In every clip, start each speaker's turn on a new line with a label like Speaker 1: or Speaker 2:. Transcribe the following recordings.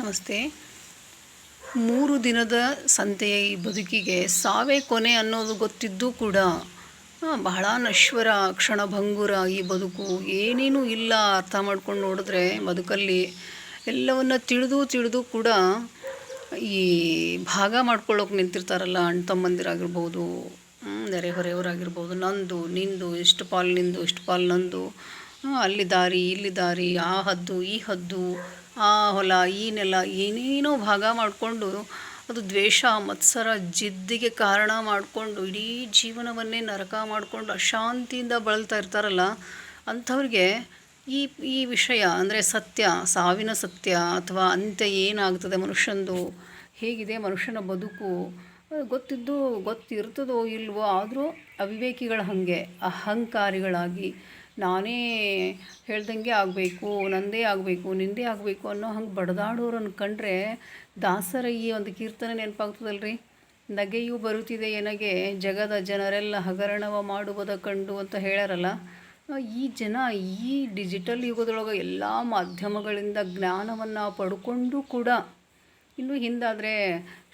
Speaker 1: ನಮಸ್ತೆ. ಮೂರು ದಿನದ ಸಂತೆಯ ಈ ಬದುಕಿಗೆ ಸಾವೇ ಕೊನೆ ಅನ್ನೋದು ಗೊತ್ತಿದ್ದೂ ಕೂಡ ಬಹಳ ನಶ್ವರ ಕ್ಷಣಭಂಗುರ ಈ ಬದುಕು. ಏನೇನೂ ಇಲ್ಲ ಅರ್ಥ ಮಾಡ್ಕೊಂಡು ನೋಡಿದ್ರೆ ಬದುಕಲ್ಲಿ ಎಲ್ಲವನ್ನು ತಿಳಿದು ತಿಳಿದು ಕೂಡ ಈ ಭಾಗ ಮಾಡ್ಕೊಳ್ಳೋಕೆ ನಿಂತಿರ್ತಾರಲ್ಲ ಅಣ್ಣ ತಮ್ಮಂದಿರಾಗಿರ್ಬೋದು ನೆರೆಹೊರೆಯವರಾಗಿರ್ಬೋದು ನಂದು, ನಿಂದು ಇಷ್ಟು ಪಾಲು ನಿಂದು ಇಷ್ಟು ಪಾಲು ನಂದು ಅಲ್ಲಿ ದಾರಿ, ಇಲ್ಲಿ ದಾರಿ, ಆ ಹದ್ದು, ಈ ಹದ್ದು ಆ ಹೊಲ, ಈ ನೆಲ ಏನೇನೋ ಭಾಗ ಮಾಡಿಕೊಂಡು ಅದು ದ್ವೇಷ, ಮತ್ಸರ, ಜಿದ್ದಿಗೆ ಕಾರಣ ಮಾಡಿಕೊಂಡು ಇಡೀ ಜೀವನವನ್ನೇ ನರಕ ಮಾಡಿಕೊಂಡು ಅಶಾಂತಿಯಿಂದ ಬಳಲ್ತಾ ಇರ್ತಾರಲ್ಲ, ಅಂಥವ್ರಿಗೆ ಈ ಈ ವಿಷಯ ಅಂದರೆ ಸತ್ಯ, ಸಾವಿನ ಸತ್ಯ ಅಥವಾ ಅಂತ್ಯ ಏನಾಗ್ತದೆ ಮನುಷ್ಯಂದು, ಹೇಗಿದೆ ಮನುಷ್ಯನ ಬದುಕು, ಗೊತ್ತಿದ್ದು ಗೊತ್ತಿರ್ತದೋ ಇಲ್ವೋ, ಆದರೂ ಅವಿವೇಕಿಗಳ ಹಾಗೆ, ಅಹಂಕಾರಿಗಳಾಗಿ ನಾನೇ ಹೇಳ್ದಂಗೆ ಆಗಬೇಕು, ನಂದೇ ಆಗಬೇಕು, ನಿಂದೇ ಆಗಬೇಕು ಅನ್ನೋ ಹಂಗೆ ಬಡದಾಡೋರನ್ನು ಕಂಡ್ರೆ ದಾಸರ ಈ ಒಂದು ಕೀರ್ತನೆ ನೆನಪಾಗ್ತದಲ್ರಿ? ನಗೆಯೂ ಬರುತ್ತಿದೆ ಏನಗೆ ಜಗದ ಜನರೆಲ್ಲ ಹಗರಣವ ಮಾಡುವುದ ಕಂಡು ಅಂತ ಹೇಳ್ಯಾರಲ್ಲ? ಈ ಜನ ಈ ಡಿಜಿಟಲ್ ಯುಗದೊಳಗೆ ಎಲ್ಲ ಮಾಧ್ಯಮಗಳಿಂದ ಜ್ಞಾನವನ್ನು ಪಡ್ಕೊಂಡು ಕೂಡ ಇನ್ನು ಹಿಂದಾದರೆ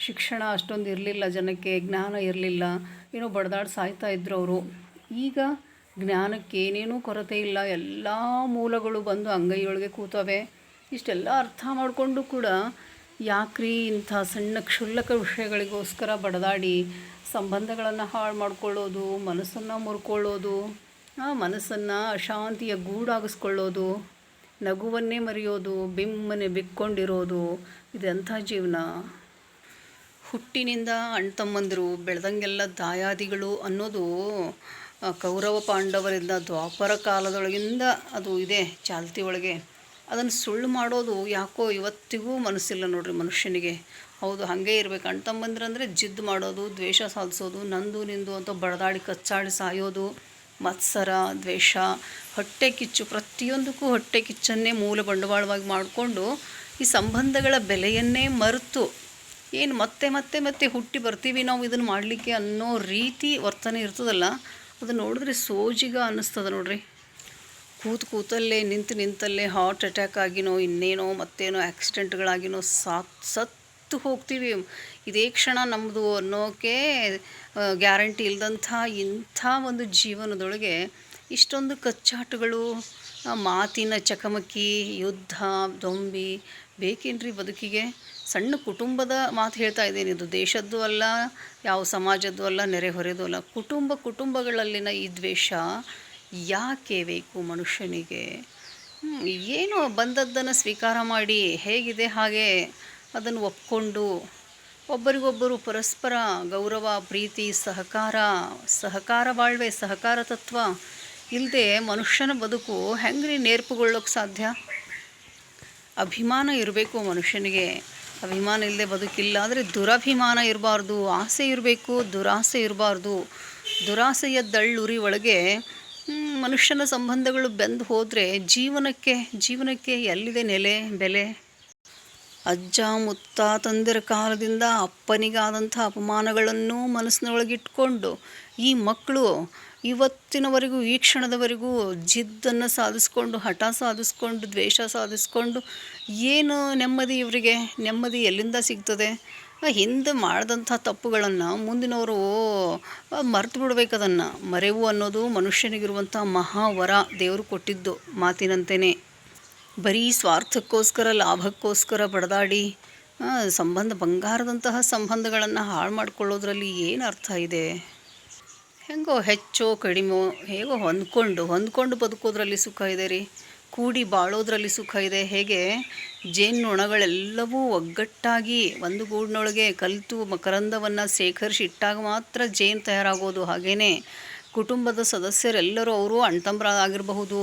Speaker 1: ಶಿಕ್ಷಣ ಅಷ್ಟೊಂದು ಇರಲಿಲ್ಲ ಜನಕ್ಕೆ, ಜ್ಞಾನ ಇರಲಿಲ್ಲ, ಏನೋ ಬಡ್ದಾಡಿ ಸಾಯ್ತಾ ಇದ್ರು ಅವರು. ಈಗ ಜ್ಞಾನಕ್ಕೆ ಏನೇನೂ ಕೊರತೆ ಇಲ್ಲ, ಎಲ್ಲ ಮೂಲಗಳು ಬಂದು ಅಂಗೈಯೊಳಗೆ ಕೂತವೆ. ಇಷ್ಟೆಲ್ಲ ಅರ್ಥ ಮಾಡಿಕೊಂಡು ಕೂಡ ಯಾಕ್ರಿ ಇಂಥ ಸಣ್ಣ ಕ್ಷುಲ್ಲಕ ವಿಷಯಗಳಿಗೋಸ್ಕರ ಬಡದಾಡಿ ಸಂಬಂಧಗಳನ್ನು ಹಾಳು ಮಾಡ್ಕೊಳ್ಳೋದು, ಮನಸ್ಸನ್ನು ಮುರ್ಕೊಳ್ಳೋದು ಮನಸ್ಸನ್ನು ಅಶಾಂತಿಯ ಗೂಡಾಗಿಸ್ಕೊಳ್ಳೋದು, ನಗುವನ್ನೇ ಮರೆಯೋದು, ಬಿಮ್ಮನೆ ಬಿಕ್ಕೊಂಡಿರೋದು, ಇದೆಂಥ ಜೀವನ. ಹುಟ್ಟಿನಿಂದ ಅಣ್ಣ ತಮ್ಮಂದಿರು ಬೆಳೆದಂಗೆಲ್ಲ ದಾಯಾದಿಗಳು ಅನ್ನೋದು ಕೌರವ ಪಾಂಡವರಿಂದ ದ್ವಾಪರ ಕಾಲದೊಳಗಿಂದ ಅದು ಇದೆ ಚಾಲ್ತಿ ಒಳಗೆ. ಅದನ್ನು ಸುಳ್ಳು ಮಾಡೋದು ಯಾಕೋ ಇವತ್ತಿಗೂ ಮನಸ್ಸಿಲ್ಲ ನೋಡ್ರಿ ಮನುಷ್ಯನಿಗೆ. ಹೌದು, ಹಾಗೆ ಇರಬೇಕು. ಅಣ್ಣ ತಮ್ಮಂದಿರಂದರೆ ಜಿದ್ದು ಮಾಡೋದು, ದ್ವೇಷ ಸಾಧಿಸೋದು, ನಂದು ನಿಂದು ಅಂತ ಬಡದಾಡಿ ಕಚ್ಚಾಡಿ ಸಾಯೋದು, ಮತ್ಸರ, ದ್ವೇಷ, ಹೊಟ್ಟೆ ಕಿಚ್ಚು, ಪ್ರತಿಯೊಂದಕ್ಕೂ ಹೊಟ್ಟೆ ಕಿಚ್ಚನ್ನೇ ಮೂಲ ಬಂಡವಾಳವಾಗಿ ಮಾಡಿಕೊಂಡು ಈ ಸಂಬಂಧಗಳ ಬೆಲೆಯನ್ನೇ ಮರೆತು ಏನು ಮತ್ತೆ ಮತ್ತೆ ಮತ್ತೆ ಹುಟ್ಟಿ ಬರ್ತೀವಿ ನಾವು ಇದನ್ನು ಮಾಡಲಿಕ್ಕೆ ಅನ್ನೋ ರೀತಿ ವರ್ತನೆ ಇರ್ತದಲ್ಲ ಅದು ನೋಡಿದ್ರೆ ಸೋಜಿಗ ಅನ್ನಿಸ್ತದ ನೋಡ್ರಿ. ಕೂತು ಕೂತಲ್ಲೇ ನಿಂತು ನಿಂತಲ್ಲೇ ಹಾರ್ಟ್ ಅಟ್ಯಾಕ್ ಆಗಿನೋ, ಇನ್ನೇನೋ, ಮತ್ತೇನೋ ಆ್ಯಕ್ಸಿಡೆಂಟ್ಗಳಾಗಿನೋ ಸಾತ್ ಸತ್ತು ಹೋಗ್ತೀವಿ. ಇದೇ ಕ್ಷಣ ನಮ್ಮದು ಅನ್ನೋಕೆ ಗ್ಯಾರಂಟಿ ಇಲ್ಲದಂಥ ಇಂಥ ಒಂದು ಜೀವನದೊಳಗೆ ಇಷ್ಟೊಂದು ಕಚ್ಚಾಟಗಳು ಮಾತಿನ ಚಕಮಕಿ, ಯುದ್ಧ, ದೊಂಬಿ ಬೇಕೇನ್ರಿ ಬದುಕಿಗೆ? ಸಣ್ಣ ಕುಟುಂಬದ ಮಾತು ಹೇಳ್ತಾ ಇದ್ದೀನಿ. ಇದು ದೇಶದ್ದು ಅಲ್ಲ, ಯಾವ ಸಮಾಜದ್ದು ಅಲ್ಲ ನೆರೆಹೊರೆದು ಅಲ್ಲ. ಕುಟುಂಬ ಕುಟುಂಬಗಳಲ್ಲಿನ ಈ ದ್ವೇಷ ಯಾಕೆ ಬೇಕು ಮನುಷ್ಯನಿಗೆ? ಏನು ಬಂದದ್ದನ್ನು ಸ್ವೀಕಾರ ಮಾಡಿ ಹೇಗಿದೆ, ಹಾಗೆ ಅದನ್ನು ಒಪ್ಕೊಂಡು ಒಬ್ಬರಿಗೊಬ್ಬರು ಪರಸ್ಪರ ಗೌರವ, ಪ್ರೀತಿ, ಸಹಕಾರ ಸಹಕಾರ ಬಾಳ್ವೆ, ಸಹಕಾರ ತತ್ವ ಇಲ್ಲದೆ ಮನುಷ್ಯನ ಬದುಕು ಹೆಂಗ್ರಿ ನೇರ್ಪುಗೊಳ್ಳೋಕೆ ಸಾಧ್ಯ? ಅಭಿಮಾನ ಇರಬೇಕು ಮನುಷ್ಯನಿಗೆ. ಅಭಿಮಾನ ಇಲ್ಲದೆ ಬದುಕಿಲ್ಲ. ಆದರೆ ದುರಭಿಮಾನ ಇರಬಾರ್ದು, ಆಸೆ ಇರಬೇಕು, ದುರಾಸೆ ಇರಬಾರ್ದು. ದುರಾಸೆಯ ದಳ್ಳುರಿ ಒಳಗೆ ಮನುಷ್ಯನ ಸಂಬಂಧಗಳು ಬೆಂದು ಹೋದರೆ ಜೀವನಕ್ಕೆ ಜೀವನಕ್ಕೆ ಎಲ್ಲಿದೆ ನೆಲೆ, ಬೆಲೆ? ಅಜ್ಜ ಮುತ್ತ ತಂದೆರ ಕಾಲದಿಂದ ಅಪ್ಪನಿಗಾದಂಥ ಅಪಮಾನಗಳನ್ನು ಮನಸ್ಸಿನೊಳಗಿಟ್ಕೊಂಡು, ಈ ಮಕ್ಕಳು ಇವತ್ತಿನವರೆಗೂ, ಈ ಕ್ಷಣದವರೆಗೂ ಜಿದ್ದನ್ನು ಸಾಧಿಸ್ಕೊಂಡು, ಹಠ ಸಾಧಿಸ್ಕೊಂಡು, ದ್ವೇಷ ಸಾಧಿಸ್ಕೊಂಡು ಏನು ನೆಮ್ಮದಿ ಇವರಿಗೆ? ನೆಮ್ಮದಿ ಎಲ್ಲಿಂದ ಸಿಗ್ತದೆ? ಹಿಂದೆ ಮಾಡಿದಂಥ ತಪ್ಪುಗಳನ್ನು ಮುಂದಿನವರು ಮರೆತು ಬಿಡ್ಬೇಕು ಅದನ್ನು. ಮರೆವು ಅನ್ನೋದು ಮನುಷ್ಯನಿಗಿರುವಂಥ ಮಹಾವರ ದೇವರು ಕೊಟ್ಟಿದ್ದು ಮಾತಿನಂತೆಯೇ. ಬರೀ ಸ್ವಾರ್ಥಕ್ಕೋಸ್ಕರ, ಲಾಭಕ್ಕೋಸ್ಕರ ಬಡದಾಡಿ ಸಂಬಂಧ ಬಂಗಾರದಂತಹ ಸಂಬಂಧಗಳನ್ನು ಹಾಳು ಮಾಡ್ಕೊಳ್ಳೋದ್ರಲ್ಲಿ ಏನು ಅರ್ಥ ಇದೆ? ಹೆಂಗೋ ಹೆಚ್ಚೋ ಕಡಿಮೆ, ಹೇಗೋ ಹೊಂದ್ಕೊಂಡು ಹೊಂದ್ಕೊಂಡು ಬದುಕೋದ್ರಲ್ಲಿ ಸುಖ ಇದೆ ರೀ. ಕೂಡಿ ಬಾಳೋದ್ರಲ್ಲಿ ಸುಖ ಇದೆ. ಹೇಗೆ? ಜೇನುನೊಣಗಳೆಲ್ಲವೂ ಒಗ್ಗಟ್ಟಾಗಿ ಒಂದು ಗೂಡಿನೊಳಗೆ ಕಲಿತು ಮಕರಂದವನ್ನು ಶೇಖರಿಸಿ ಇಟ್ಟಾಗ ಮಾತ್ರ ಜೇನು ತಯಾರಾಗೋದು ಹಾಗೇನೆ. ಕುಟುಂಬದ ಸದಸ್ಯರೆಲ್ಲರೂ ಅವರು ಅಣ್ತಂಬರಾಗಿರಬಹುದು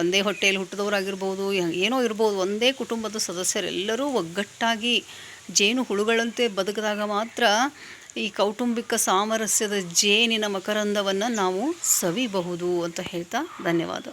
Speaker 1: ಒಂದೇ ಹೊಟ್ಟೆಯಲ್ಲಿ ಹುಟ್ಟಿದವರಾಗಿರ್ಬೋದು ಏನೋ ಇರ್ಬೋದು. ಒಂದೇ ಕುಟುಂಬದ ಸದಸ್ಯರೆಲ್ಲರೂ ಒಗ್ಗಟ್ಟಾಗಿ ಜೇನು ಹುಳುಗಳಂತೆ ಬದುಕಿದಾಗ ಮಾತ್ರ ಈ ಕೌಟುಂಬಿಕ ಸಾಮರಸ್ಯದ ಜೇನಿನ ಮಕರಂದವನ್ನು ನಾವು ಸವಿಬಹುದು ಅಂತ ಹೇಳ್ತಾ ಧನ್ಯವಾದ.